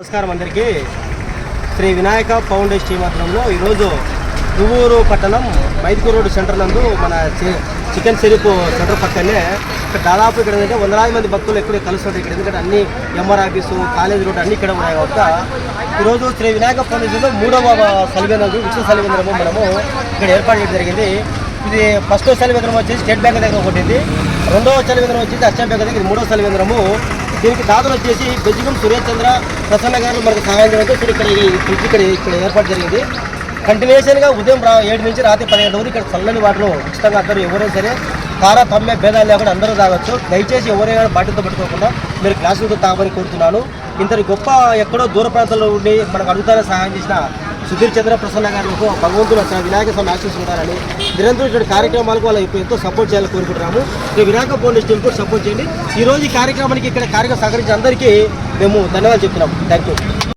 నమస్కారం అందరికీ. Shri Vinayaka foundation team ఆధ్వర్యంలో ఈరోజు దువ్వూరు పట్టణం మైదుకూరు రోడ్డు సెంటర్ నందు మన చికెన్ చెరుపు సెంటర్ పక్కనే ఇక్కడ దాదాపు ఇక్కడ ఏంటంటే వందలాది మంది భక్తులు ఎక్కడ కలుస్తుంటారు ఇక్కడ ఎందుకంటే అన్ని ఎంఆర్ ఆఫీసు కాలేజ్ రోడ్డు అన్ని ఇక్కడ ఉన్నాయి కాబట్టి ఈరోజు శ్రీ వినాయక ఫౌండేషన్లో మూడవ సలివేంద్రం విశ్వ సలివేంద్రము మనము ఇక్కడ ఏర్పాటు చేయడం జరిగింది. ఇది ఫస్ట్ సలివేంద్రం వచ్చేసి స్టేట్ బ్యాంక్ దగ్గర ఒకటింది రెండవ సలివేంద్రం వచ్చేసి అక్షయ బ్యాంక్ దగ్గర ఇది మూడవ సలివేంద్రము. దీనికి దాతలు వచ్చేసి బెజ్జిగం సురేష్ చంద్ర ప్రసన్న గారు మనకు సహాయం చేయడంతో ఇప్పుడు ఇక్కడ ఈ ఇక్కడ ఇక్కడ ఏర్పాటు జరిగింది. కంటిన్యూషన్గా ఉదయం రా ఏడు నుంచి రాత్రి పదిహేను వరకు ఇక్కడ చల్లని వాటిలో ఉచితంగా అందరూ ఎవరైనా సరే తారా తమ్మే భేదాలు లేకుండా అందరూ తాగొచ్చు. దయచేసి ఎవరైనా బాటితో పెట్టుకోకుండా మీరు గ్లాసులతో తాగమని కోరుతున్నాను. ఇంతటి గొప్ప ఎక్కడో దూర ప్రాంతాల్లో ఉండి మనకు అడుగుతానే సహాయం చేసిన సుధీర్ చంద్ర ప్రసన్న గారికి భగవంతుడు వినాయక స్వామి ఆశిస్తుంటారని నిరంతరం ఇటువంటి కార్యక్రమాలకు వాళ్ళు ఇప్పుడు ఎంతో సపోర్ట్ చేయాలని కోరుకుంటున్నాము. ఈ వినాయక ఫౌండేషన్ టీం కూడా సపోర్ట్ చేయండి. ఈ రోజు ఈ కార్యక్రమానికి ఇక్కడ కార్యక్రమం సహకరించిన అందరికీ మేము ధన్యవాదాలు చెప్తున్నాము. Thank you